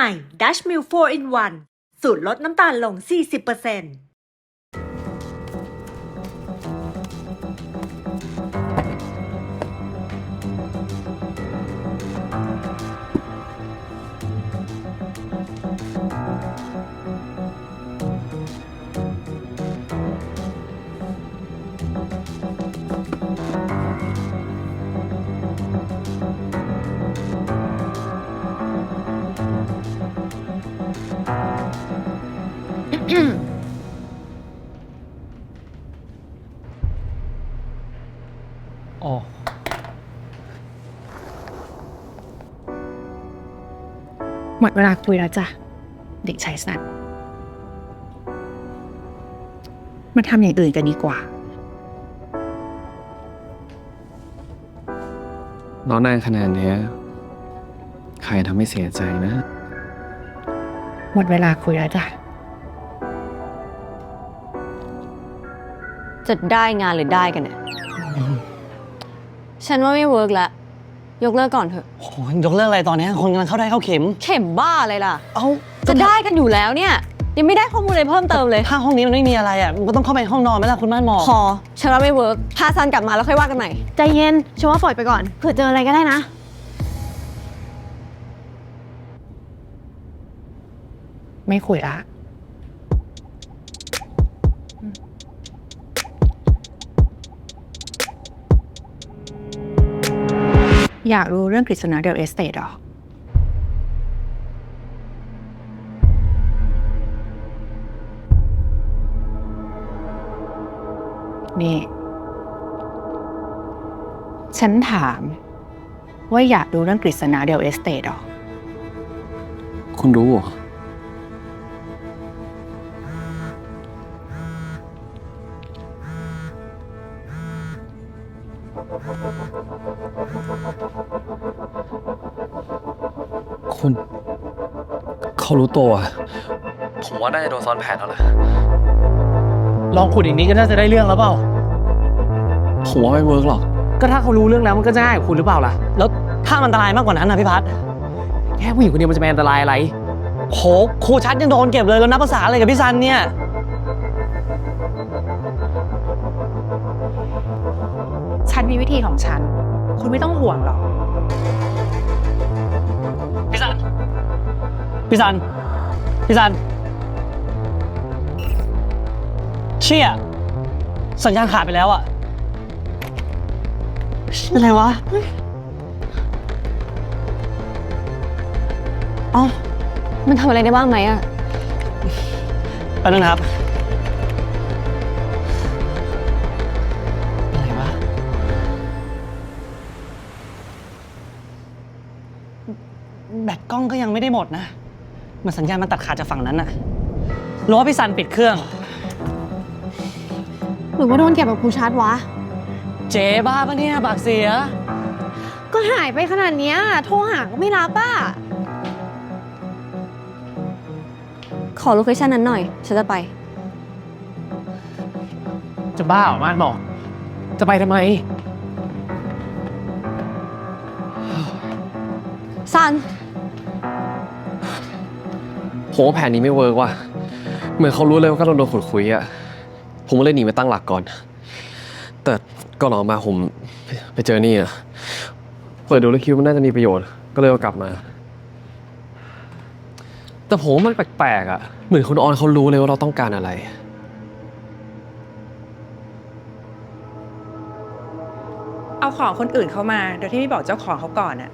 ม่ Dash Mill 4 in 1 สูตรลดน้ำตาลลง 40% อ๋อหมดเวลาคุยแล้วจ้ะ เด็กชายสันมาทำอย่างอื่นกันดีกว่า น้องนายขนาดเนี้ยใครทำให้เสียใจนะ หมดเวลาคุยแล้วจ้ะ จะได้งานหรือได้กันเนี่ย ฉันว่าไม่เวิร์กละยกเลิกก่อนเถอะ โอ้โหยกเลิกอะไรตอนนี้คนกำลังเข้าได้เข้าเข็ม เข็มบ้าอะไรล่ะ เอ้าจะได้กันอยู่แล้วเนี่ย ยังไม่ได้ข้อมูลอะไรเพิ่มเติมเลย ถ้าห้องนี้มันไม่มีอะไรอะมันก็ต้องเข้าไปห้องนอนไหมล่ะคุณม่านหมอพอฉันว่าไม่เวิร์กพาซันกลับมาแล้วค่อยว่ากันใหม่ ใจเย็นฉันว่าปล่อยไปก่อนเผื่อเจออะไรก็ได้นะ ไม่คุยละ อยากรู้เรื่องกฤษณาเดลเอสเตดหรอ นี่ ฉันถาม ว่าอยากรู้เรื่องกฤษณาเดลเอสเตดหรอ คุณรู้เหรอ คุณ เขารู้ตัวอะผมว่าน่าจะโดนซ้อนแผนแล้วแหละลองขุดอีกนี้ก็น่าจะได้เรื่องแล้วเปล่า ผมว่าไม่เวิร์กหรอก ก็ถ้าเขารู้เรื่องแล้วมันก็จะง่ายกว่าคุณหรือเปล่าล่ะ แล้วถ้ามันอันตรายมากกว่านั้นนะพี่พัฒน์แค่ผู้หญิงคนเดียวมันจะเป็นอันตรายอะไรโหครูชัดยังโดนเก็บเลยแล้วนับภาษาอะไรกับพี่ซันเนี่ย มีวิธีของฉัน คุณไม่ต้องห่วงหรอก พี่ซัน พี่ซัน พี่ซัน เชี่ย สัญญาณขาดไปแล้วอะอะไรวะเอ้ามันทำอะไรได้บ้างไหมอะแป๊บนึงนะครับ แบตกล้องก็ยังไม่ได้หมดนะเหมันสัญญาณมันตัดขาดจากฝั่งนั้นอะหรือว่าพี่ซันปิดเครื่อง หรือว่าโดนเก็บกับครูชาร์จวะ เจ๊บ้าปะเนี่ยปากเสีย ก็หายไปขนาดเนี้ยโทรหาก็ไม่รับอะ ขอโลเคชั่นนั้นหน่อย ฉันจะไป จะบ้าเหรอมานบอก จะไปทำไม ซัน ผมว่าแผนนี้ไม่เวิร์กว่ะ เหมือนเขารู้เลยว่าก็โดนโดนขุดคุยอะผมก็เลยหนีไปตั้งหลักก่อน แต่ก่อนออกมาผมไปเจอนี่อะเปิดดูแล้วคิดว่ามันน่าจะมีประโยชน์ ก็เลยเอากลับมา แต่ผมว่ามันแปลกๆอะเหมือนคุณออนเขารู้เลยว่าเราต้องการอะไร เอาของคนอื่นเข้ามา โดยที่ไม่บอกเจ้าของเขาก่อนอะ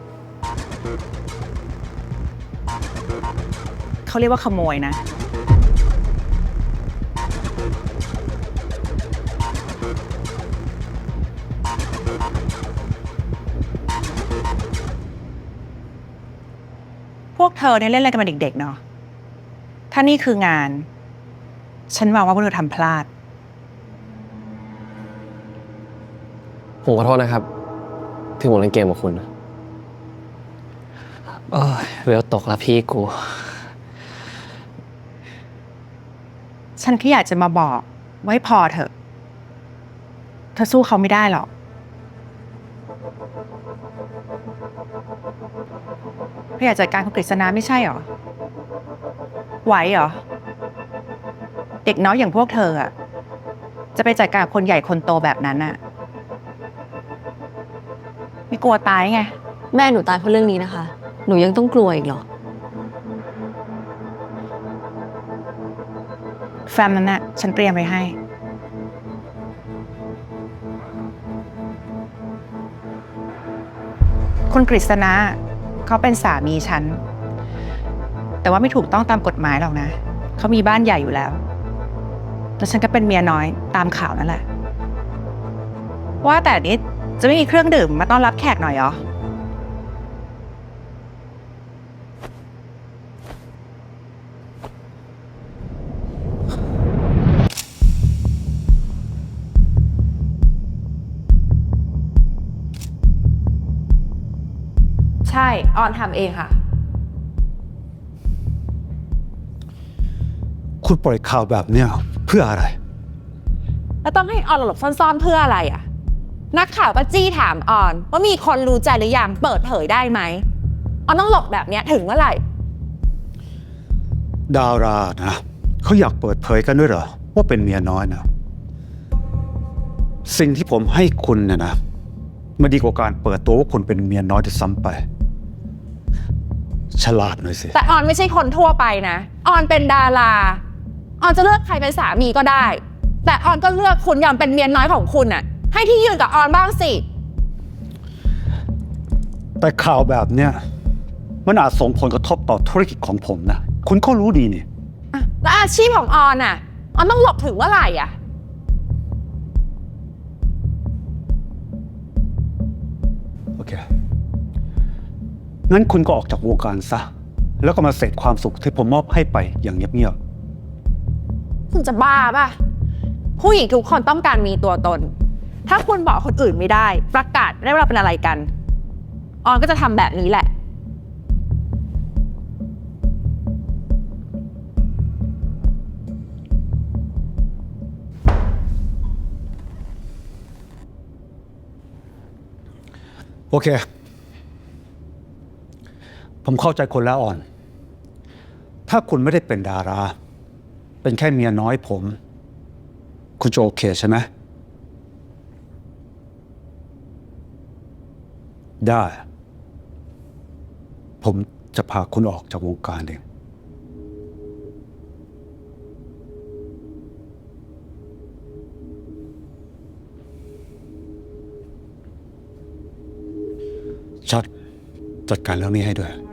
เขาเรียกว่าขโมยนะ พวกเธอเนี่ยเล่นอะไรกันมาเด็กๆเนาะถ้านี่คืองาน ฉันมองว่าพวกเธอทำพลาด ผมขอโทษนะครับ ที่ผมเล่นเกมกับคุณโอ้ยเวลตกละพี่กู ฉันแค่อยากจะมาบอกไว้พอเถอะ เธอสู้เขาไม่ได้หรอกเธออยากจัดการคุณกฤษณาไม่ใช่หรอ ไหวเหรอ เด็กน้อยอย่างพวกเธออะจะไปจัดการกับคนใหญ่คนโตแบบนั้นอะไม่กลัวตายไง แม่หนูตายเพราะเรื่องนี้นะคะ หนูยังต้องกลัวอีกเหรอ แฟมนั้นน่ะฉันเตรียมไว้ให้ คุณกฤษณะเขาเป็นสามีฉัน แต่ว่าไม่ถูกต้องตามกฎหมายหรอกนะ เขามีบ้านใหญ่อยู่แล้ว แล้วฉันก็เป็นเมียน้อยตามข่าวนั่นแหละ ว่าแต่นี้จะไม่มีเครื่องดื่มมาต้อนรับแขกหน่อยเหรอ ช่ ออนทำเองค่ะ คุณปล่อยข่าวแบบเนี้ยเพื่ออะไร แล้วต้องให้ออนหลบซ่อนๆเพื่ออะไรอะ นักข่าวก็จี้ถามออน ว่ามีคนรู้ใจหรือยังเปิดเผยได้ไหมออนต้องหลบแบบเนี้ยถึงเมื่อไหร่ ดารานะเขาอยากเปิดเผยกันด้วยเหรอ ว่าเป็นเมียน้อยนะสิ่งที่ผมให้คุณเนี่ยนะมันดีกว่าการเปิดตัวว่าคุณเป็นเมียน้อยจะซ้ำไป ฉลาดหน่อยสิ แต่ออนไม่ใช่คนทั่วไปนะ ออนเป็นดารา ออนจะเลือกใครเป็นสามีก็ได้ แต่ออนก็เลือกคุณยอมเป็นเมียน้อยของคุณอะให้ที่ยืนกับออนบ้างสิ แต่ข่าวแบบเนี้ยมันอาจส่งผลกระทบต่อธุรกิจของผมนะ คุณก็รู้ดีนี่ อะแล้วอาชีพของออนอะ ออนต้องหลบถึงเมื่อไหร่อะ งั้นคุณก็ออกจากวงการซะ แล้วก็มาเสร็จความสุขที่ผมมอบให้ไปอย่างเงียบคุณจะบ้าป่ะ ผู้หญิงทุกคนต้องการมีตัวตน ถ้าคุณบอกคนอื่นไม่ได้ ประกาศได้ว่าเราเป็นอะไรกัน ออนก็จะทำแบบนี้แหละๆโอเค ผมเข้าใจคนแล้วอ่อน ถ้าคุณไม่ได้เป็นดารา เป็นแค่เมียน้อยผม คุณจะโอเคใช่ไหมได้ ผมจะพาคุณออกจากวงการเอง ชัดจัดการเรื่องนี้ให้ด้วย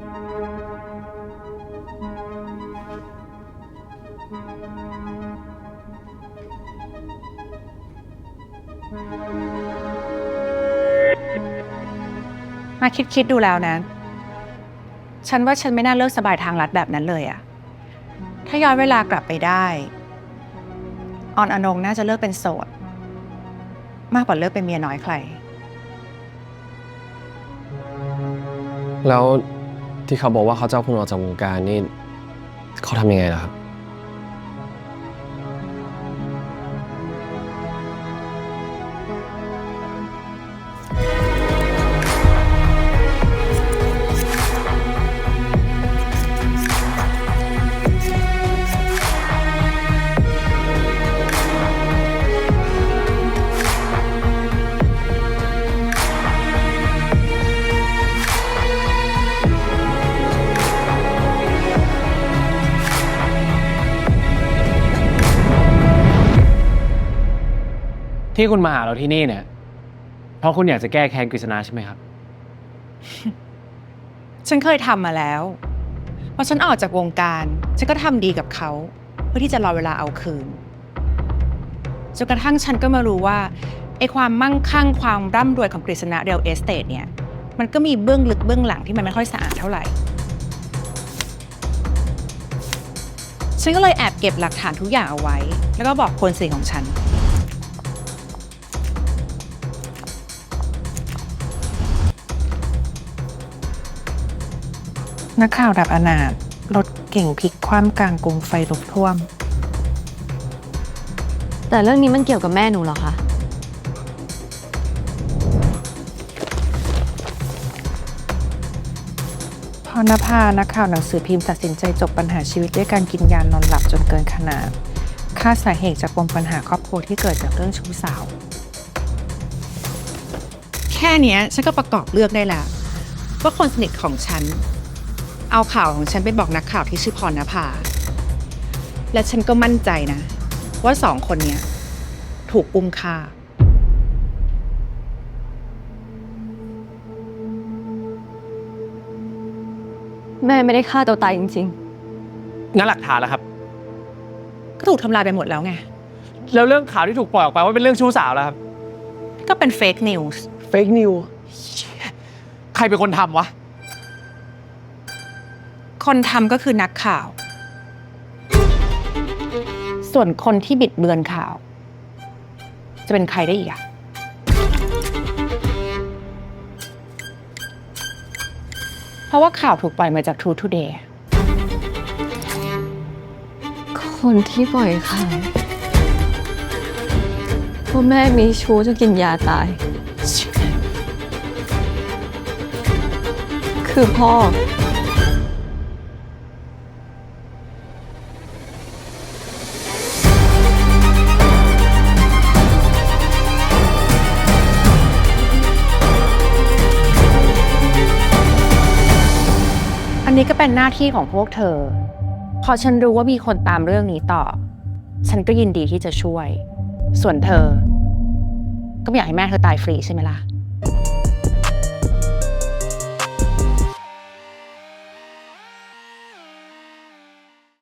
มาคิดคิดดูแล้วนะ ฉันว่าฉันไม่น่าเลิกสบายทางลัดแบบนั้นเลยอะถ้าย้อนเวลากลับไปได้ออนอนงน่าจะเลิกเป็นโสด มากกว่าเลิกเป็นเมียน้อยใคร แล้วที่เขาบอกว่าเขาจะเอาพวกเราออกจากวงการนี่เขาทำยังไงล่ะครับ ที่คุณมาหาเราที่นี่เนี่ย เพราะคุณอยากจะแก้แค้นกฤษณาใช่ไหมครับ ฉันเคยทำมาแล้วพอฉันออกจากวงการ ฉันก็ทำดีกับเขา เพื่อที่จะรอเวลาเอาคืนจนกระทั่งฉันก็มารู้ว่าไอ้ความมั่งคั่งความร่ำรวยของกฤษณะเรียลเอสเตทเนี่ย มันก็มีเบื้องลึกเบื้องหลังที่มันไม่ค่อยสะอาดเท่าไหร่ ฉันก็เลยแอบเก็บหลักฐานทุกอย่างเอาไว้ แล้วก็บอกคนสนิทของฉัน นักข่าวดับอนาถรถเก่งพลิกคว่ำกลางกรุงไฟลุกท่วม แต่เรื่องนี้มันเกี่ยวกับแม่หนูเหรอคะพอรณภา นักข่าวหนังสือพิมพ์ตัดสินใจจบปัญหาชีวิตด้วยการกินยานอนหลับจนเกินขนาดค่าสาเหตุจากปมปัญหาครอบครัวที่เกิดจากเรื่องชู้สาว แค่เนี้ยฉันก็ประกอบเลือกได้แล้วว่าคนสนิทของฉัน เอาข่าวของฉันไปบอกนักข่าวที่ชื่อพรณภา และฉันก็มั่นใจนะ ว่าสองคนเนี้ยถูกอุ้มฆ่า แม่ไม่ได้ฆ่าตัวตายจริง งั้นหลักฐานแล้วครับ ก็ถูกทำลายไปหมดแล้วไง แล้วเรื่องข่าวที่ถูกปล่อยออกไปว่าเป็นเรื่องชู้สาวแล้วครับ ก็เป็นเฟกนิวส์เฟกนิวใครเป็นคนทำวะ คนทำก็คือนักข่าว ส่วนคนที่บิดเบือนข่าว จะเป็นใครได้อีกอะเพราะว่าข่าวถูกปล่อยมาจาก True Today คนที่ปล่อยข่าวว่าแม่มีชู้จะกินยาตาย คือพ่อ นี้ก็เป็นหน้าที่ของพวกเธอ พอฉันรู้ว่ามีคนตามเรื่องนี้ต่อ ฉันก็ยินดีที่จะช่วย ส่วนเธอ ก็ไม่อยากให้แม่เธอตายฟรีใช่ไหมล่ะ